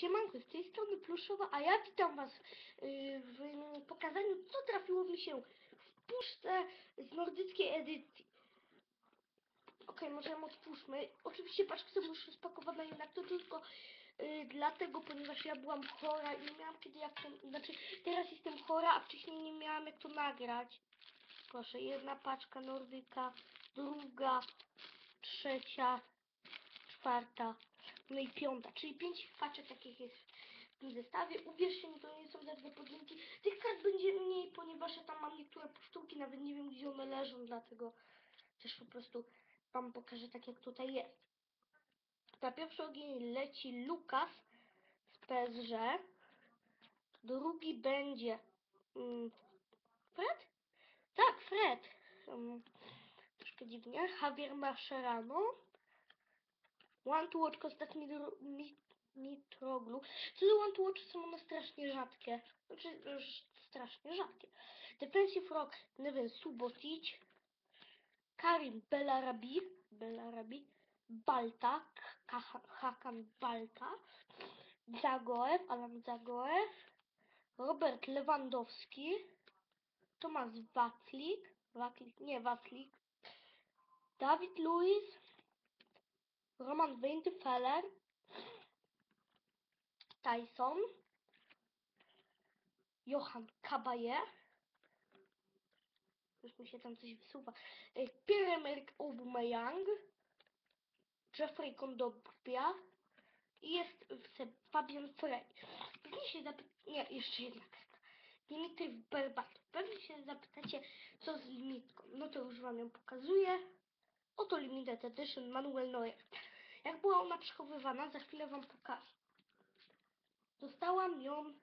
Siemanko, z tej strony Pluszowa, a ja witam Was yy, w pokazaniu, co trafiło mi się w puszce z nordyckiej edycji. Okej, może ją otwórzmy. Oczywiście paczki są już rozpakowane, jednak to tylko yy, dlatego, ponieważ ja byłam chora i nie miałam kiedy jak to... Znaczy, teraz jestem chora, a wcześniej nie miałam jak to nagrać. Proszę, jedna paczka nordyka, druga, trzecia, czwarta, no i piąta, czyli pięć paczek takich jest w tym zestawie. Uwierzcie mi, to nie są za dwie podręki. Tych kart będzie mniej, ponieważ ja tam mam niektóre puszczówki, nawet nie wiem gdzie one leżą, dlatego też po prostu wam pokażę tak jak tutaj jest. Na pierwszy ogień leci Lukas z PSG. Drugi będzie mm, Fred? Tak, Fred. Um, troszkę dziwnie. Javier Mascherano. One to Watch Mi- Mitroglu. Co do One to Watch są one strasznie rzadkie. Znaczy, strasznie rzadkie. Defensive Rock, Neven Subotic. Karim Belarabi. Belarabi. Balta. Hakan Balta. Zagoev. Alan Zagoev. Robert Lewandowski. Tomasz Waklik. Waklik, nie Waklik. Dawid Luiz. Roman Weinfeller, Tyson, Johan Kabaye, już mi się tam coś wysuwa, e, Pierre-Emerick Aubameyang, Jeffrey Kondogbia i jest Fabian Frey. Pewnie się zapy... Nie, jeszcze jedna karta. Dimitri Berbatov. Pewnie się zapytacie, co z limitką. No to już wam ją pokazuję. Oto Limited Edition Manuel Neuer. Jak była ona przechowywana, za chwilę wam pokażę. Dostałam ją.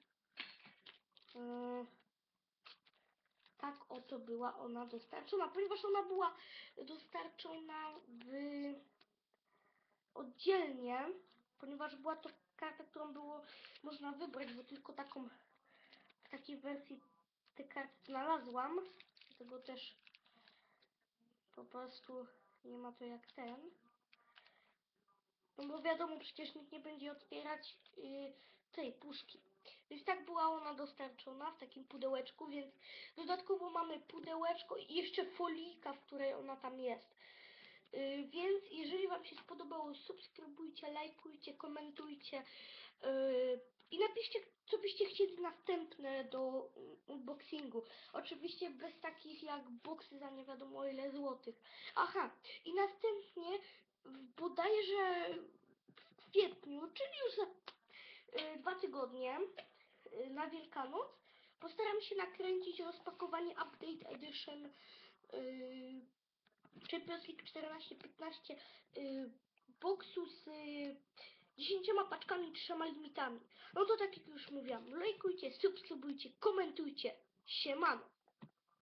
e, tak oto była ona dostarczona, ponieważ ona była dostarczona w oddzielnie, ponieważ była to karta, którą było można wybrać, bo tylko taką w takiej wersji te karty znalazłam. Dlatego też po prostu nie ma to jak ten. No bo wiadomo, przecież nikt nie będzie otwierać yy, tej puszki. Więc tak była ona dostarczona w takim pudełeczku, więc dodatkowo mamy pudełeczko i jeszcze folika, w której ona tam jest. Yy, więc jeżeli Wam się spodobało, subskrybujcie, lajkujcie, komentujcie yy, i napiszcie, co byście chcieli następne do unboxingu. Oczywiście bez takich jak boksy za nie wiadomo ile złotych. Aha, i następnie bodajże w kwietniu, czyli już za y, dwa tygodnie y, na Wielkanoc, postaram się nakręcić rozpakowanie Update Edition y, Champions League 14-15 y, boksu z y, 10 paczkami, trzema limitami. No to tak jak już mówiłam, lajkujcie, subskrybujcie, komentujcie. Siemano!